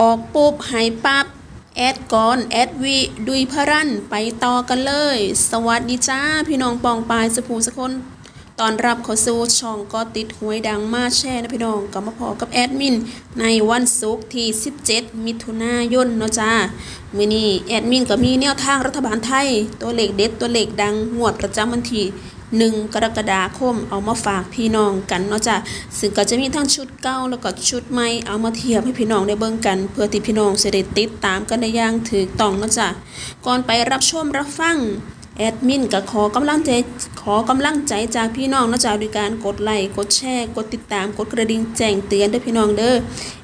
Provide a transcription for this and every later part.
ออกปุ๊บหายปับ๊บแอดก่อนแอดวิดุยพรันไปต่อกันเลย สวัสดีจ้า พี่น้องปองปายสภูสกคนตอนรับเข้าสู่ช่องก็ติดหวยดังมาแช่นะพี่น้องก็มาพอกับแอดมิน ในวันศุกร์ที่ 17 มิถุนายนเนาะจ้ามือนี้แอดมินก็มีแนวทางรัฐบาลไทย ตัวเลขเด็ดตัวเลขดังงวดประจำวันที่ หนึ่งกรกฎาคมเอามาฝากพี่น้องกันเนาะจ้ะซึ่งก็จะมีทั้งชุดเก่าแล้วก็ชุดใหม่เอามาเทียบให้พี่น้องได้เบิ่งกัน เพื่อที่พี่น้องจะได้ติดตามกันได้อย่างถูกต้องเนาะจ้ะก่อนไปรับชมรับฟังแอดมินก็ขอกำลังใจขอกำลังใจจากพี่น้องเนาะจ้ะด้วยการกดไลค์กดแชร์ กดติดตามกดกระดิ่งแจ้งเตือนด้อพี่น้องเด้อ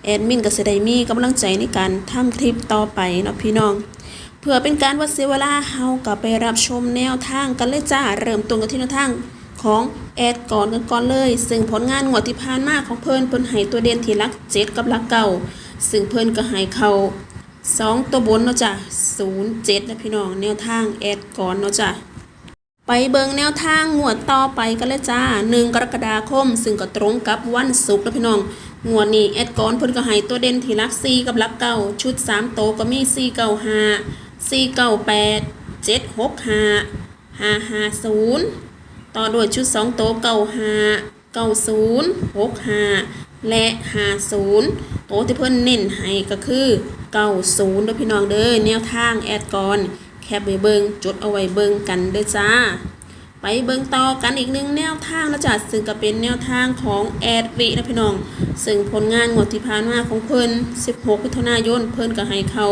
แอดมินก็จะได้มีกำลังใจในการทำคลิปต่อไปเนาะพี่น้อง เพื่อเป็นการวัดเสียเวลาเฮากับไปรับชมแนวทางกันเลยจ้า เริ่มต้นกันที่แนวทางของแอดก่อนกันก่อนเลย ซึ่งผลงานงวดที่ผ่านมาของเพิ่นเพิ่นให้ตัวเด่นที่ลักเจ็ดกับลักเก่าซึ่งเพิ่นก็ให้เขาสองตัวบนเนาะจ้ะศูนย์เจ็ดนะพี่น้องแนวทางแอดก่อนเนาะจ้ะไปเบิงแนวทางงวดต่อไปกันเลยจ้า1กรกฎาคม ซึ่งก็ตรงกับวันศุกร์นะพี่น้องงวดนี้แอดกอนเพิ่นก็ให้ตัวเด่นที่รัก4กับรักเก้าชุด3โตก็มี4 9 5 4 9 8 7 6 5 5 5 0ต่อด้วยชุด2โตว9 5 9 0 6 5และ50โตวที่เพิ่นเน้นให้ก็คือ90เด้อพี่น้องเด้อแนวทางแอดกอนแคปไว้เบิงจดเอาไว้เบิงกันเด้อจ้า ไปเบิงต่อกันอีกหนึ่งแนวทางนะจ๊ะซึ่งก็เป็นแนวทางของแอดวินะพี่น้อง ซึ่งผลงานงวดที่ผ่านมาของเพิ่น16 มิถุนายนเพิ่นก็ให้เข้า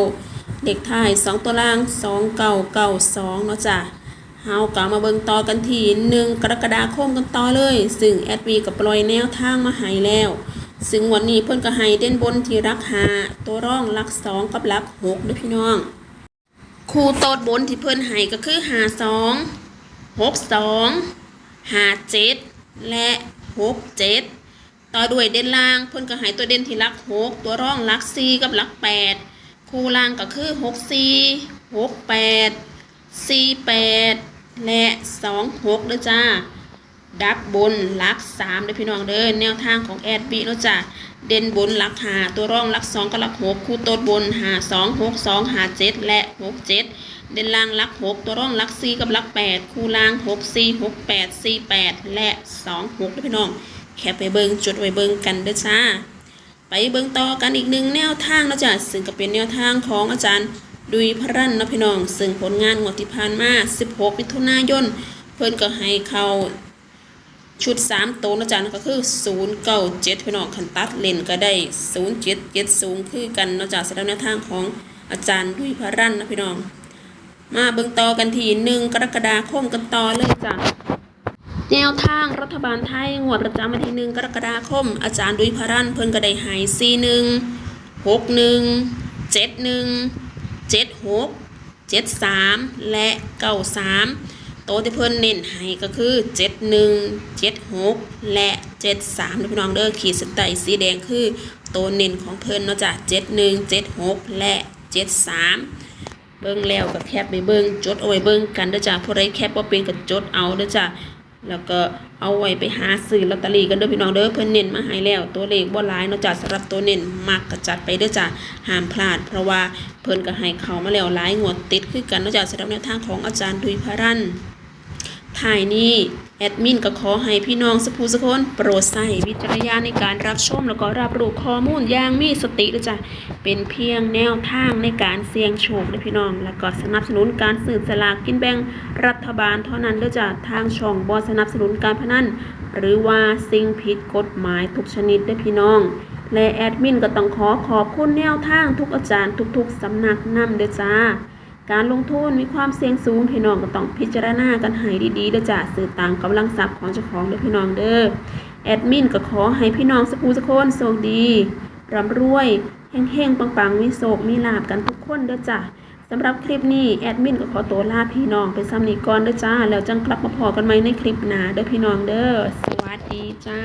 เด็กท้าย 2 ตัวล่าง2992เนาะจ้ะเฮากลับมาเบิงต่อกันที่ 1 กรกฎาคมกันต่อเลย ซึ่งแอดวีก็ปล่อยแนวทางมาให้แล้ว ซึ่งวันนี้เพิ่นก็ให้เด่นบนที่รักหาตัวร่องรักสองกับรักหกเด้อพี่น้อง คู่ตดบนที่เพิ่นให้ก็คือหาสองหกสองหาเจ็ดและหกเจ็ดต่อด้วยเด่นล่างเพิ่นก็ให้ตัวเด่นที่หลักหกตัวร่องหลักสี่กับหลักแปด คูล่างก็คือหกสี่หกแปดสี่แปดและสองหกเด้อจ้า ดับบนลักสามเด้อพี่น้องเด้อแนวทางของแอดบีเนาะจ้ะเด่นบนลักหาตัวร่องลักสองกับลักหกคู่โต๊ดบนหาสองหกสองหาเจ็ดและหกเจ็ดเด่นล่างลักหกตัวร่องลักสี่กับลักแปดคู่ล่างหกสี่หกแปดสี่แปดและสองหกเด้อพี่น้องแคปไปเบิงจดไว้เบิงกันเด้อจ้า ไปเบิ่งต่อกันอีกหนึ่งแนวทางนะจ้ะซึ่งก็เป็นแนวทางของอาจารย์ดุยพรันนะพี่น้อง ซึ่งผลงานงวดที่ผ่านมา 16 มิถุนายน เพิ่นก็ให้เขาชุด 3 ตัวนะจ้ะก็คือ 097 พี่น้องคันตัดเลนก็ได้ 0770 คือกันนะจ้ะสำหรับแนวทางของอาจารย์ดุยพรันนะพี่น้อง มาเบิ่งต่อกันที่1กรกฎาคมกันต่อเลยจ้ะ แนวทางรัฐบาลไทยงวดประจำวันที่หนึ่งกรกฎาคม อาจารย์ดุยพรันเพิ่นก็ได้หายสี่หนึ่งหกหนึ่งเจ็ดหนึ่งเจ็ดหกเจ็ดสามและเก้าสามโตวที่เพิ่นเน้นให้ก็คือเจ็ดหนึ่งเจ็ดหกและเจ็ดสามพี่น้องเด้อขีดสไตล์สีแดงคือโตวเน้นของเพิ่นเนาะจ้ะเจ็ดหนึ่งเจ็ดหกและเจ็ดสามเบิ่งแล้วก็แคปไปเบิ่งจดเอาไว้เบิ่งกันเด้อจ้ะผู้ใดแคปบ่เป็นก็จดเอาเด้อจ้ะ แล้วก็เอาไว้ไปหาซื้อลอตเตอรี่กันเด้อพี่น้องเด้อเพิ่นเน้นมาให้แล้ว ตัวเลขบ่หลายเนาะจ้ะสำหรับตัวเน้นมักก็จัดไปเด้อจ้ะห้ามพลาด เพราะว่าเพิ่นก็ให้เขามาแล้วหลายงวดติดคือกันเนาะจ้ะสำหรับแนวทางของอาจารย์ดุยพรัน ถ่ายนี้แอดมินก็ขอให้พี่น้องสกผู้สกคนโปรดใส่วิจารณญาณในการรับชมแล้วก็รับรู้ข้อมูลอย่างมีสติด้วยจ้ะเป็นเพียงแนวทางในการเสี่ยงโชคนะพี่น้อง แล้วก็สนับสนุนการสืบสลากกินแบ่งรัฐบาลเท่านั้นด้วยจ้ะทางช่องบอสนับสนุนการพนันหรือว่าสิ่งผิดกฎหมายทุกชนิดด้วยพี่น้องและแอดมินก็ต้องขอขอบคุณแนวทางทุกอาจารย์ทุกๆสำนักนำเด้อจ้า การลงทุนมีความเสี่ยงสูงพี่น้องก็ต้องพิจารณากันให้ดีๆเด้อจ้ะสื่อต่ามกำลังทรัพย์ของเจ้าของเด้อพี่น้องเด้อแอดมินก็ขอให้พี่น้องสกคูสกคนโชคดีร่ำรวยเฮงๆปังๆมีโศกมีลาบกันทุกคนเด้อจ้ะสำหรับคลิปนี้แอดมินก็ขอตัวลาพี่น้องไปซ้ำนี้ก่อนเด้อจ้า แล้วจังกลับมาพอกันใหมในคลิปหน้าเด้อพี่น้องเด้อสวัสดีจ้า